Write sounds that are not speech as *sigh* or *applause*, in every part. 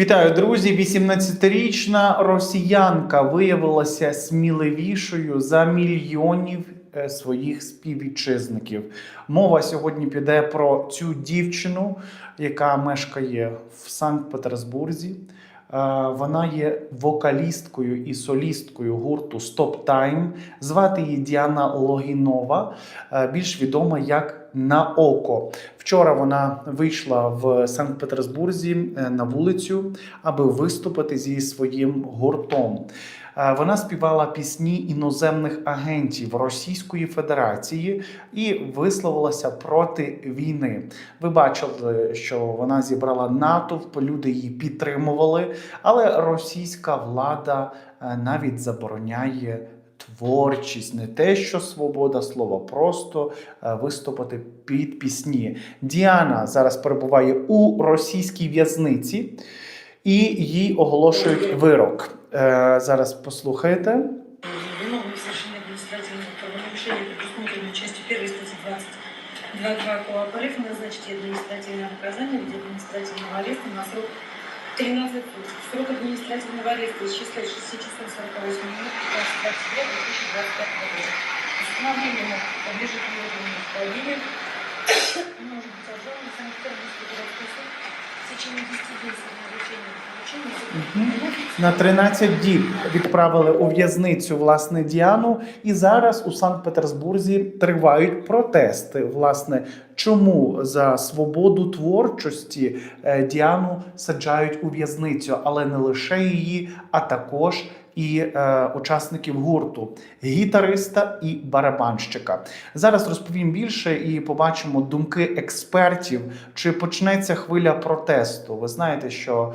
Вітаю, друзі! 18-річна росіянка виявилася сміливішою за мільйонів е, своїх співвітчизників. Мова сьогодні піде про цю дівчину, яка мешкає в Санкт-Петербурзі. Е, Вона є вокалісткою і солісткою гурту Stop Time. Звати її Діана Логінова, е, більш відома як на око. Вчора вона вийшла в Санкт-Петербурзі е, на вулицю, аби виступити зі своїм гуртом. Е, Вона співала пісні іноземних агентів Російської Федерації і висловилася проти війни. Ви бачили, що вона зібрала натовп, люди її підтримували, але російська влада е, навіть забороняє. Творчість, не те, що свобода слова, просто е, виступити під пісні. Діана зараз перебуває у російській в'язниці і їй оголошують вирок. Е, зараз послухайте. Виновным в совершении административного правонарушения, предусмотренной частью 1 статьи 22 КОАП назначить административное наказание в виде административного ареста на срок 13 суток. Срок административного ареста исчисляет 6 часов 48 минут 15 октября 2025 года. Установление подлежит немедленному исполнению. *coughs* Может быть обжалован в Санкт-Петербургский городской суд в течение 10 дней с назначения получения На 13 діб відправили у в'язницю власне Діану, і зараз у Санкт-Петербурзі тривають протести. Власне, чому за свободу творчості е, Діану саджають у в'язницю, але не лише її, а також і е, учасників гурту, гітариста і барабанщика. Зараз розповім більше і побачимо думки експертів, чи почнеться хвиля протесту. Ви знаєте, що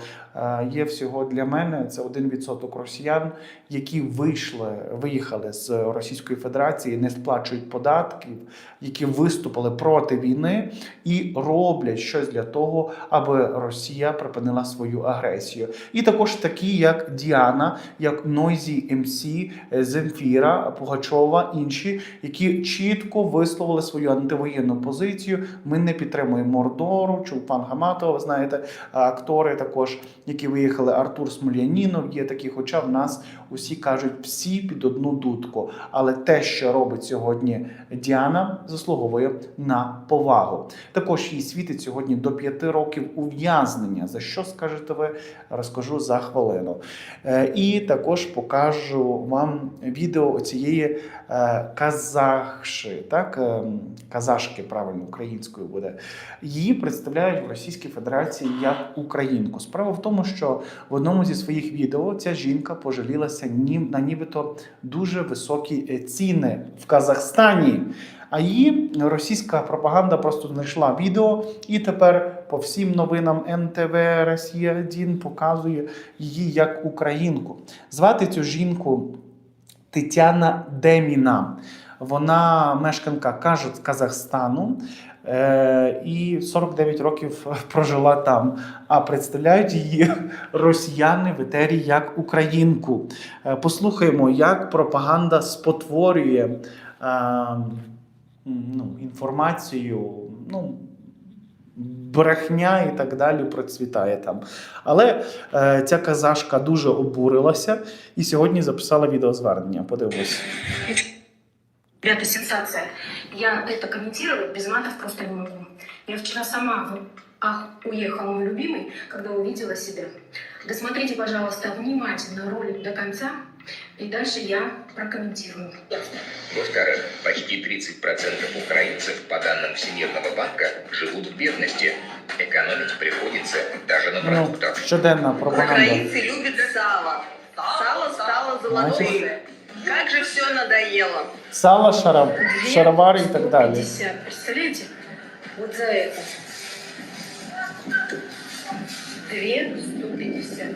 є всього для мене це 1% росіян, які вийшли, виїхали з Російської Федерації, не сплачують податків, які виступили проти війни і роблять щось для того, аби Росія припинила свою агресію. І також такі, як Діана, як Нойзі МС, Земфіра, Пугачова, інші, які чітко висловили свою антивоєнну позицію. Ми не підтримуємо Мордору, Чулпан Гаматова, ви знаєте, актори також, які виїхали, Артур Смолянінов, є такі, хоча в нас усі кажуть всі під одну дудку. Але те, що робить сьогодні Діана, заслуговує на повагу. Також їй світить сьогодні до 5 років ув'язнення. За що скажете ви? Розкажу за хвилину. Е, І також покажу вам відео цієї е, казахши, так е, казашки, правильно українською буде. Її представляють в Російській Федерації як українку. Справа в тому, що в одному зі своїх відео ця жінка пожалілася на нібито дуже високі е, ціни в Казахстані. А її російська пропаганда просто знайшла відео, і тепер по всім новинам НТВ Росія 1 показує її як українку. Звати цю жінку Тетяна Деміна. Вона мешканка Казахстану. Е, і 49 років *laughs* прожила там. А представляють її росіяни в етері як українку. Е, Послухаємо, як пропаганда спотворює е, ну, інформацію. Ну, Брехня і так далі процвітає там. Але е, ця казашка дуже обурилася і сьогодні записала відеозвернення. Подивимось. Ребята, сенсация. Я это комментировать без матов просто не могу. Я вчера сама в ах, уехала мой любимый, когда увидела себя. Досмотрите, пожалуйста, внимательно ролик до конца, и дальше я прокомментирую. Во-вторых, почти 30% украинцев, по данным Всемирного банка, живут в бедности. Экономить приходится даже на Ну, продуктах. щоденна пропаганда. Украинцы любят сало. Сало стало золотым. Как же все надоело. Сало, шарап, шаровары и так далее. 50, представляете? Вот за это. 2 150.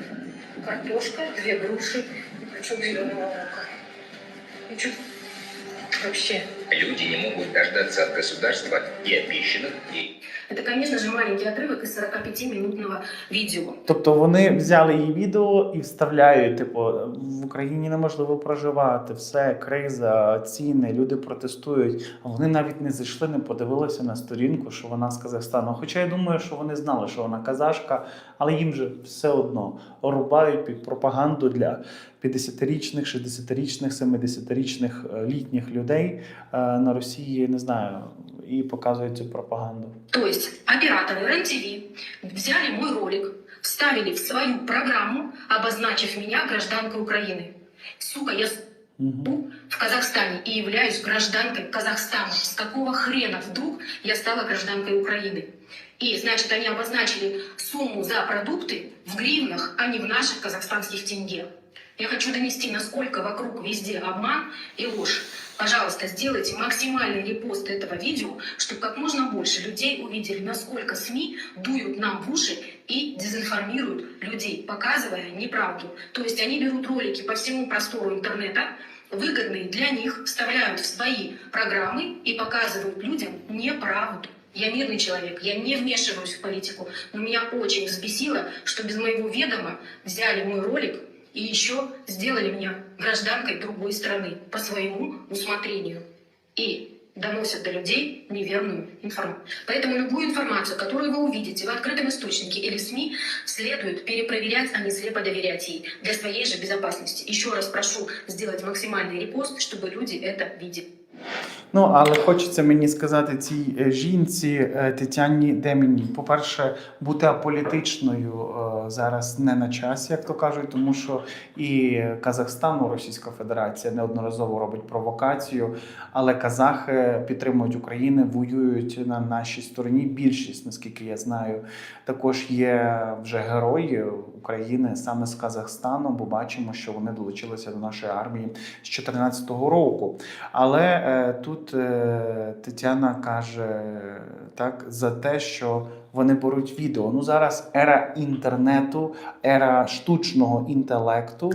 Картошка, две груши, и пучок зеленого лука. И что Вообще, Люди не могут дождаться от государства и обещанных денег. Это, конечно же, маленький отрывок из 45-минутного видео. Тобто вони взяли її відео і вставляють, типу, в Україні неможливо проживати, все, криза, ціни, люди протестують. А вони навіть не зайшли, не подивилися на сторінку, що вона з Казахстану. Хоча я думаю, що вони знали, що вона казашка, але їм же все одно рубають під пропаганду для 50-річних, 60-річних, 70-річних е, літніх людей е, на Росії, не знаю, і показують цю пропаганду. То есть операторы РЕН-ТВ взяли мой ролик, вставили в свою программу, обозначив меня гражданкой Украины. Сука, я Угу. в Казахстане и являюсь гражданкой Казахстана. С какого хрена вдруг я стала гражданкой Украины? И, значит, они обозначили сумму за продукты в гривнах, а не в наших казахстанских тенге. Я хочу донести, насколько вокруг везде обман и ложь. Пожалуйста, сделайте максимальный репост этого видео, чтобы как можно больше людей увидели, насколько СМИ дуют нам в уши и дезинформируют людей, показывая неправду. То есть они берут ролики по всему простору интернета, выгодные для них, вставляют в свои программы и показывают людям неправду. Я мирный человек, я не вмешиваюсь в политику, но меня очень взбесило, что без моего ведома взяли мой ролик и еще сделали меня гражданкой другой страны по своему усмотрению. И доносят до людей неверную информацию. Поэтому любую информацию, которую вы увидите в открытом источнике или в СМИ, следует перепроверять, а не слепо доверять ей для своей же безопасности. Еще раз прошу сделать максимальный репост, чтобы люди это видели. Ну, але хочеться мені сказати цій е, жінці е, Тетяні Деміні. По-перше, бути аполітичною е, зараз не на часі, як то кажуть, тому що і Казахстан, ну, Російська Федерація неодноразово робить провокацію, але казахи підтримують Україну, воюють на нашій стороні. Більшість, наскільки я знаю, також є вже герої України саме з Казахстану, бо бачимо, що вони долучилися до нашої армії з 2014 року. Але е, тут е, Тетяна каже так за те, що вони беруть відео. Ну зараз ера інтернету, ера штучного інтелекту,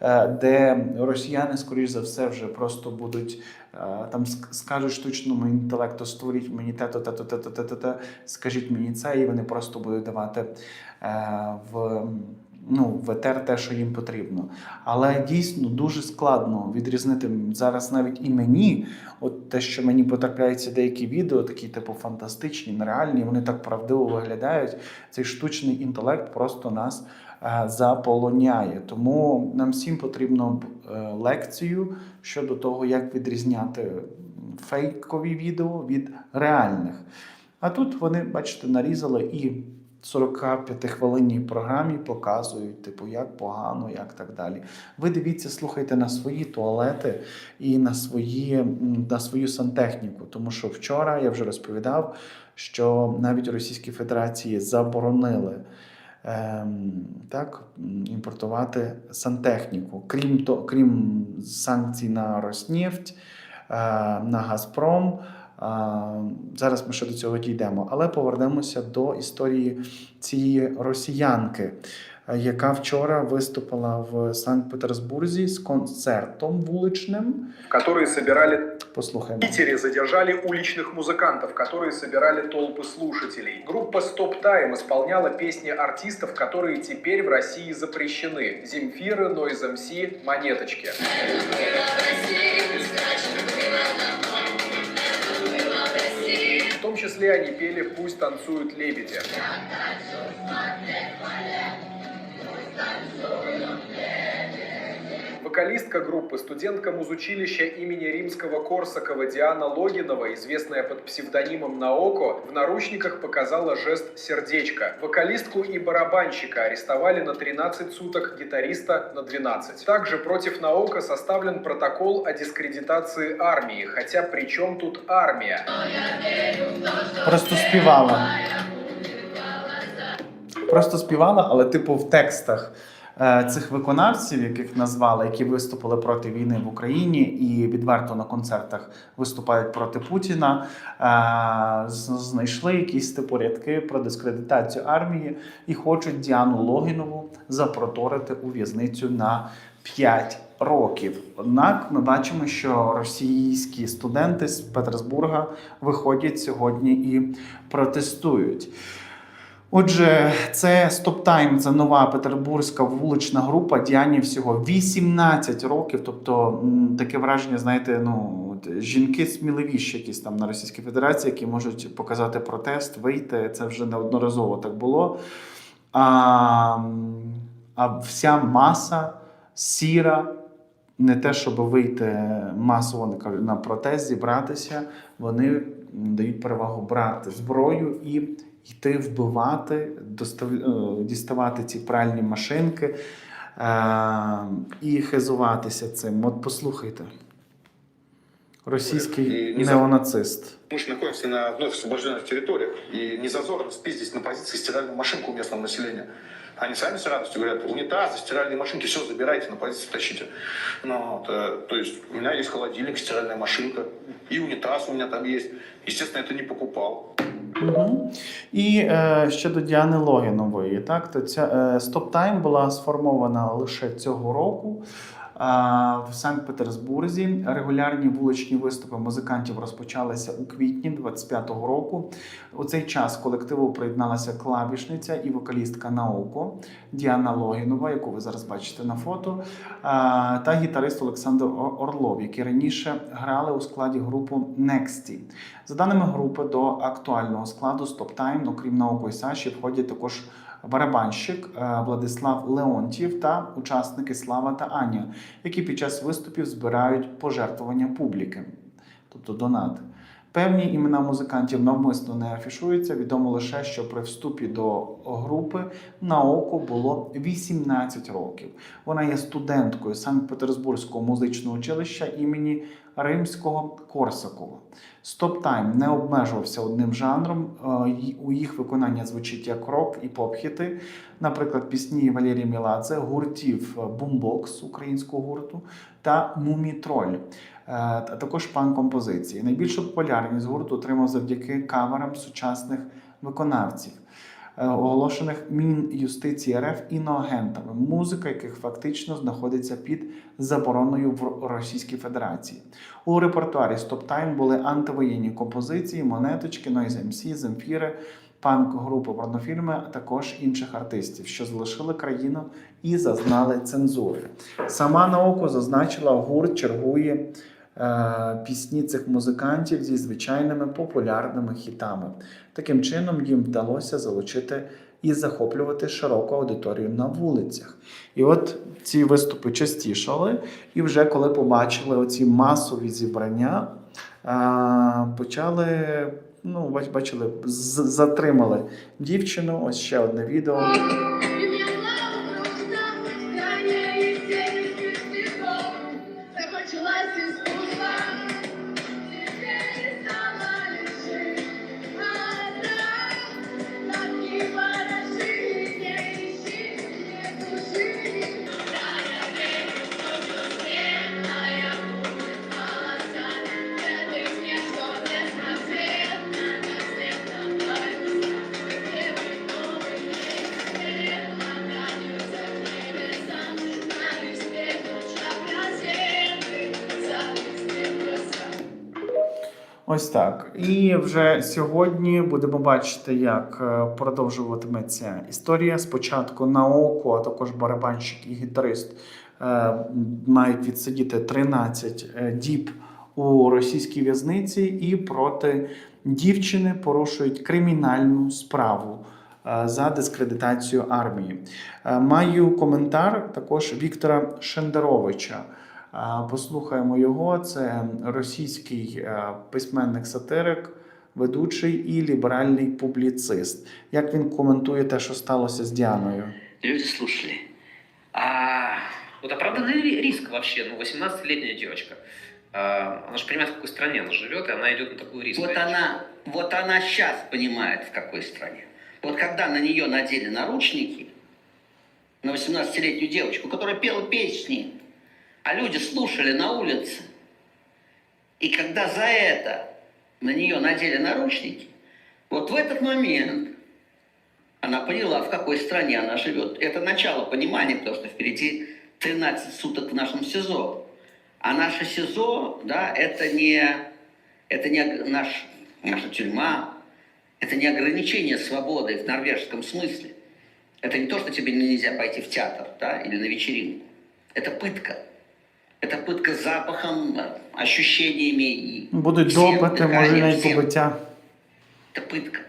е, де росіяни, скоріш за все, вже просто будуть. е, Там скажуть штучному інтелекту, створіть мені те-то, те-то, те-то, те-то, те, скажіть мені це, і вони просто будуть давати в, ну, в те, що їм потрібно. Але дійсно дуже складно відрізнити зараз навіть і мені, от те, що мені потрапляються деякі відео, такі типу фантастичні, нереальні, вони так правдиво виглядають. Цей штучний інтелект просто нас е, заполоняє. Тому нам всім потрібно е, лекцію щодо того, як відрізняти фейкові відео від реальних. А тут вони, бачите, нарізали і 45 хвилинній програмі показують, типу, як погано, як так далі. Ви дивіться, слухайте на свої туалети і на, свої, на свою сантехніку. Тому що вчора я вже розповідав, що навіть у Російській Федерації заборонили. Ем, так, імпортувати сантехніку. Крім, то, крім санкцій на Роснефть, е, на Газпром. А, Зараз ми ще до цього дійдемо, але повернемося до історії цієї росіянки, е, яка вчора виступила в Санкт-Петербурзі з концертом вуличним. которые собирали Послухаємо. в Питере задержали уличных музыкантов, которые собирали толпы слушателей. Группа Stop Time исполняла песни артистов, которые теперь в России запрещены. Земфиры, Noise MC, Монеточки. В том числе они пели «Пусть танцуют лебеди». Вокалистка группы, студентка музучилища имени Римского Корсакова Диана Логинова, известная под псевдонимом Наоко, в наручниках показала жест сердечка. Вокалистку и барабанщика арестовали на 13 суток, гитариста на 12. Также против Наоко составлен протокол о дискредитации армии. Хотя при чем тут армия? Просто співала. Просто співала, але типу в текстах цих виконавців, яких назвали, які виступили проти війни в Україні і відверто на концертах виступають проти Путіна, е, знайшли якісь типу рядки про дискредитацію армії і хочуть Діану Логінову запроторити у в'язницю на 5 років. Однак ми бачимо, що російські студенти з Петербурга виходять сьогодні і протестують. Отже, це Stop Time, це нова петербурзька вулична група. Діані всього 18 років. Тобто таке враження, знаєте, ну жінки сміливіші якісь там на Російській Федерації, які можуть показати протест, вийти. Це вже неодноразово так було. А, а вся маса сіра, не те, щоб вийти масово на протест, зібратися, вони дають перевагу брати зброю і йти вбивати, достав... е, діставати ці пральні машинки е... і хизуватися цим. От послухайте. Російський І не за- неонацист. Мы же находимся на вновь освобожденных территориях, и не зазорно спиздить на позиции стиральную машинку у местного населения. Они сами с радостью говорят, унитазы, стиральные машинки, все забирайте, на позицию тащите. Ну, вот, э, то есть у меня есть холодильник, стиральная машинка, и унитаз у меня там есть. Естественно, это не покупал. Угу. І е, щодо Діани Логінової, так, то ця е, стоп-тайм була сформована лише цього року. В Санкт-Петербурзі регулярні вуличні виступи музикантів розпочалися у квітні 25-го року. У цей час колективу приєдналася клавішниця і вокалістка Наоко Діана Логінова, яку ви зараз бачите на фото, та гітарист Олександр Орлов, які раніше грали у складі групи Nexty. За даними групи, до актуального складу Stop Time, окрім Науко і Саші, входять також барабанщик е, Владислав Леонтів та учасники Слава та Аня, які під час виступів збирають пожертвування публіки, тобто донати. Певні імена музикантів навмисно не афішуються. Відомо лише, що при вступі до групи на око було 18 років. Вона є студенткою Санкт-Петербурзького музичного училища імені Римського Корсакова. Стоп Тайм не обмежувався одним жанром. Е, У їх виконання звучить як рок і поп-хіти. Наприклад, пісні Валерія Міладзе, гуртів Бумбокс українського гурту та Мумітроль, а також пан-композиції. Найбільшу популярність гурт отримав завдяки каверам сучасних виконавців. е, Оголошених Мін'юстиції РФ іноагентами, музика яких фактично знаходиться під забороною в Російській Федерації. У репертуарі Time були антивоєнні композиції, монеточки, Noise MC, Земфіри, панк-групи порнофільми, а також інших артистів, що залишили країну і зазнали цензури. Сама наука зазначила, гурт чергує е, пісні цих музикантів зі звичайними популярними хітами. Таким чином їм вдалося залучити і захоплювати широку аудиторію на вулицях. І от ці виступи частішали, і вже коли побачили оці масові зібрання, почали. Ну, бачили, затримали дівчину. Ось ще одне відео. Ось так. І вже сьогодні будемо бачити, як е, продовжуватиметься історія. Спочатку Наоко, а також барабанщик і гітарист е, мають відсидіти 13 е, діб у російській в'язниці, і проти дівчини порушують кримінальну справу. За дискредитацію армії. Маю коментар також Віктора Шендеровича. Послухаємо його. Це російський е, письменник-сатирик, ведучий і ліберальний публіцист. Як він коментує те, що сталося з Діаною? Люди слушали. А вот оправданный ли риск вообще, ну, 18-летняя девочка. А, она же понимает, в какой стране она живет, и она идет на такой риск. Вот она, вот она сейчас понимает, в какой стране. Вот когда на нее надели наручники, на 18-летнюю девочку, которая пела песни, а люди слушали на улице, и когда за это на нее надели наручники, вот в этот момент она поняла, в какой стране она живет. Это начало понимания, потому что впереди 13 суток в нашем СИЗО. А наше СИЗО, да, это не, это не наш, наша тюрьма, это не ограничение свободы в норвежском смысле. Это не то, что тебе нельзя пойти в театр да, или на вечеринку. Это пытка. Это пытка запахом, ощущениями. Будуть допити, може навіть побиття. Это пытка.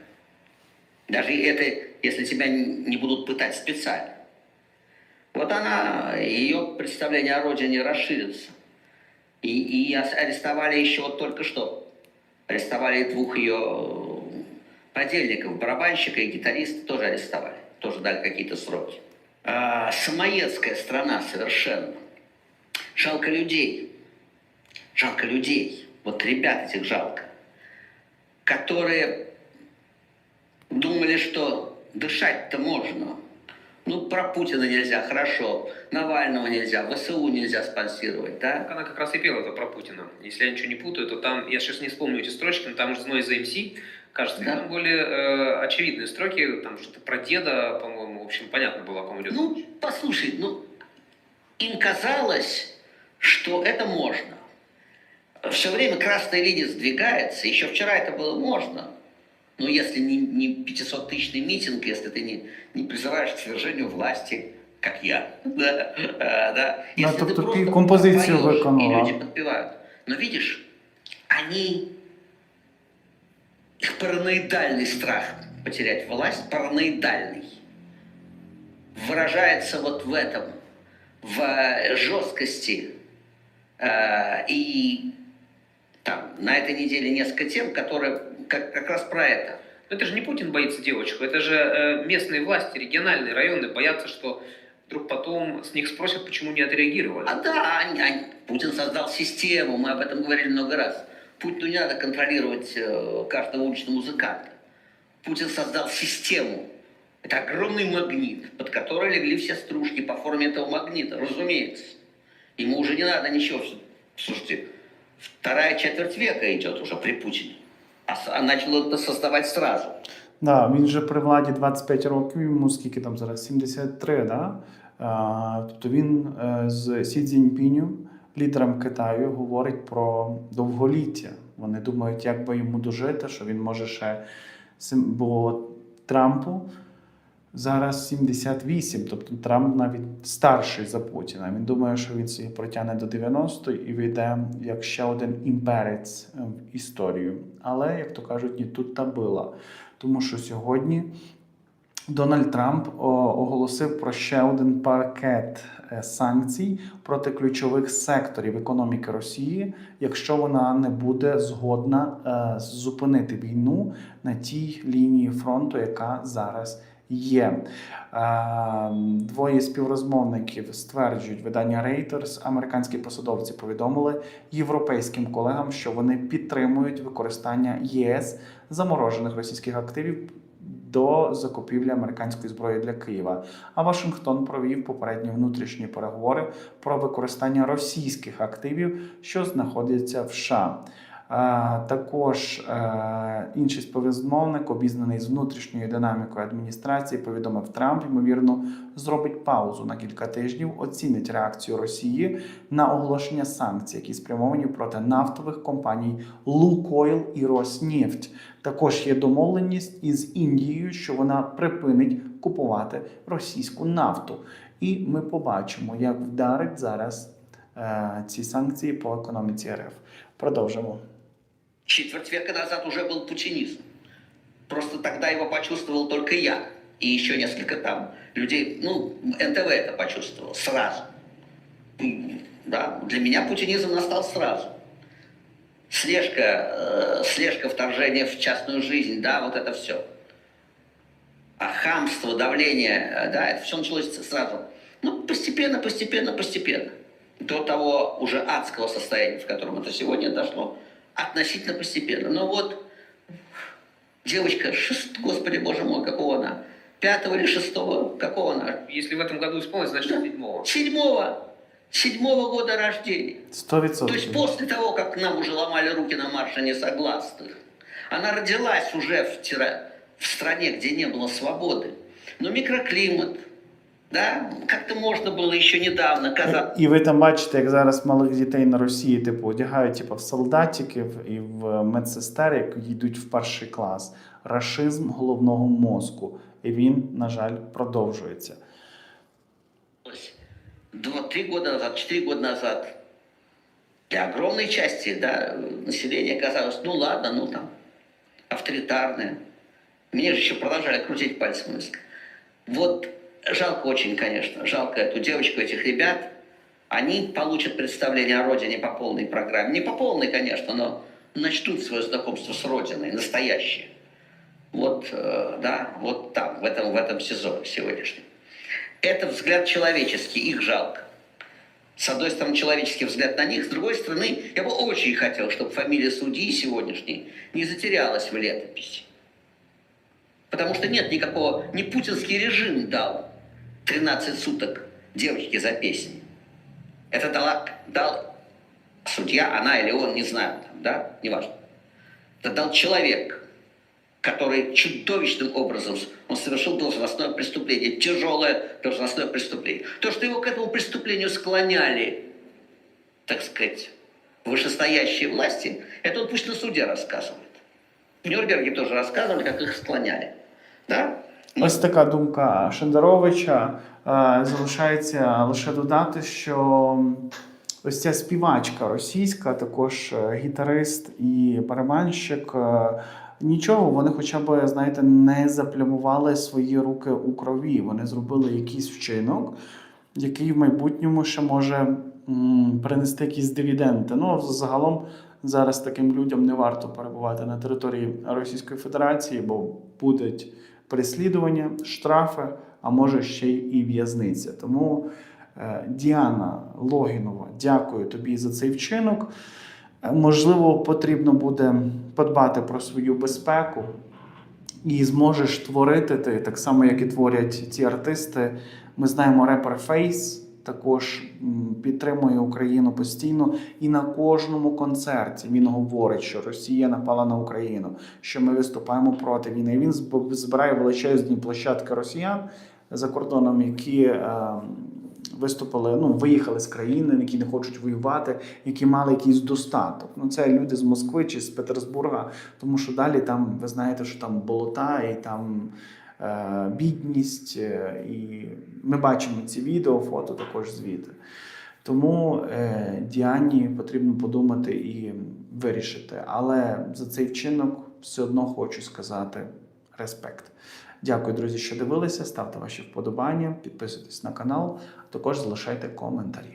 Даже это, если тебя не будут пытать специально. Вот она, ее представление о родине расширится. И, и арестовали еще вот только что. Арестовали двух ее э, подельников, барабанщика и гитариста тоже арестовали. Тоже дали какие-то сроки. А, самоедская страна совершенно. Жалко людей. Жалко людей. Вот ребят этих жалко. Которые думали, что дышать-то можно. Ну, про Путина нельзя, хорошо. Навального нельзя, ВСУ нельзя спонсировать, да? Она как раз и пела это про Путина. Если я ничего не путаю, то там, я сейчас не вспомню эти строчки, но там же Noise MC, кажется, Да. там были э, очевидные строки, там что-то про деда, по-моему, в общем, понятно было, о ком идет Ну, послушай, ну, им казалось, что это можно. Все время красная линия сдвигается. Еще вчера это было можно. Но если не, не 500-тысячный митинг, если ты не, не призываешь к свержению власти, как я, *laughs* да, а, да. Ну, Если ты тобто просто поешь, виконала. И люди подпевают. Но видишь, они их параноидальный страх потерять власть, параноидальный, выражается вот в этом, в э, жесткости. Э, И там на этой неделе несколько тем, которые как, как раз про это. Но это же не Путин боится девочку, это же э, местные власти, региональные районы боятся, что вдруг потом с них спросят, почему не отреагировали. А да, они- они- Путин создал систему, мы об этом говорили много раз. Путину не надо контролировать каждого уличного музыканта. Путин создал систему. Это огромный магнит, под который легли все стружки по форме этого магнита, разумеется. Ему уже не надо ничего. Слушайте, вторая четверть века идет уже при Путине. А, с- а начал это создавать сразу. Да, він же при владі 25 років, йому скільки там зараз? 73, да? А, тобто він е, з Сі Цзіньпіню, лідером Китаю, говорить про довголіття. Вони думають, як би йому дожити, що він може ще. сім- Бо Трампу зараз 78, тобто Трамп навіть старший за Путіна. Він думає, що він собі протягне до 90 і вийде як ще один імперець е, в історію. Але, як то кажуть, ні тут та била. Тому що сьогодні Дональд Трамп оголосив про ще один пакет е, санкцій проти ключових секторів економіки Росії, якщо вона не буде згодна е, зупинити війну на тій лінії фронту, яка зараз є. Е, Двоє співрозмовників стверджують видання Reuters, американські посадовці повідомили європейським колегам, що вони підтримують використання ЄС заморожених російських активів до закупівлі американської зброї для Києва. А Вашингтон провів попередні внутрішні переговори про використання російських активів, що знаходяться в США. Також е, інший співрозмовник, обізнаний з внутрішньою динамікою адміністрації, повідомив Трамп, ймовірно, зробить паузу на кілька тижнів, оцінить реакцію Росії на оголошення санкцій, які спрямовані проти нафтових компаній Лукойл і Роснефть. Також є домовленість із Індією, що вона припинить купувати російську нафту. І ми побачимо, як вдарить зараз е, ці санкції по економіці РФ. Продовжимо. Четверть века назад уже был путинизм. Просто тогда его почувствовал только я. И еще несколько там людей. Ну, НТВ это почувствовал сразу. Да, для меня путинизм настал сразу. Слежка, э, слежка вторжения в частную жизнь, да, вот это все. А хамство, давление, э, да, это все началось сразу. Ну, постепенно, постепенно, постепенно. До того уже адского состояния, в котором это сегодня дошло, относительно постепенно. Но вот девочка, шест... господи боже мой, какого она? Пятого или шестого, какого она? Если в этом году исполнилось, значит, Да. седьмого. Седьмого. Седьмого года рождения. Сто То есть после того, как нам уже ломали руки на марше несогласных, она родилась уже в, тира- в стране, где не было свободы. Но микроклимат, Да? Как-то можно было еще недавно казаться. І ви там бачите, як зараз малих дітей на Росії, типу, одягають типу, в солдатиків і в медсестер, які йдуть в перший клас. Рашизм головного мозку. І він, на жаль, продовжується. Два, три года назад, четыре года назад для огромной части да, населения казалось, ну ладно, ну там, авторитарное. Мне же еще продолжали крутить пальцем. Вот жалко очень, конечно, жалко эту девочку, этих ребят. Они получат представление о родине по полной программе. Не по полной, конечно, но начнут свое знакомство с родиной, настоящее. Вот, э, да, вот там, в этом, в этом сезоне сегодняшнем. Это взгляд человеческий, их жалко. С одной стороны, человеческий взгляд на них, с другой стороны, я бы очень хотел, чтобы фамилия судьи сегодняшней не затерялась в летописи. Потому что нет никакого, не путинский режим дал 13 суток девочке за песню. Это дала, дал судья, она или он, не знаю, там, да, неважно. Это дал человек, который чудовищным образом он совершил должностное преступление, тяжелое должностное преступление. То, что его к этому преступлению склоняли, так сказать, вышестоящие власти, это он пусть на суде рассказывает. В Нюрнберге тоже рассказывали, как их склоняли. Да? Ось така думка Шендеровича. Е, Залишається лише додати, що ось ця співачка російська, також е, гітарист і барабанщик. е, Нічого, вони хоча б, знаєте, не заплямували свої руки у крові. Вони зробили якийсь вчинок, який в майбутньому ще може принести якісь дивіденди. Ну, загалом зараз таким людям не варто перебувати на території Російської Федерації, бо будуть переслідування, штрафи, а може ще і в'язниця. Тому е, Діана Логінова, дякую тобі за цей вчинок. Е, Можливо, потрібно буде подбати про свою безпеку і зможеш творити ти так само, як і творять ці артисти. Ми знаємо репер Фейс. Також підтримує Україну постійно, і на кожному концерті він говорить, що Росія напала на Україну, що ми виступаємо проти війни. Він збирає величезні площадки росіян за кордоном, які е, виступили, ну виїхали з країни, які не хочуть воювати, які мали якийсь достаток. Ну це люди з Москви чи з Петербурга, тому що далі там ви знаєте, що там болота і там бідність, е, і ми бачимо ці відео, фото також звідти. Тому е, Діані потрібно подумати і вирішити. Але за цей вчинок все одно хочу сказати респект. Дякую, друзі, що дивилися. Ставте ваші вподобання, підписуйтесь на канал, а також залишайте коментарі.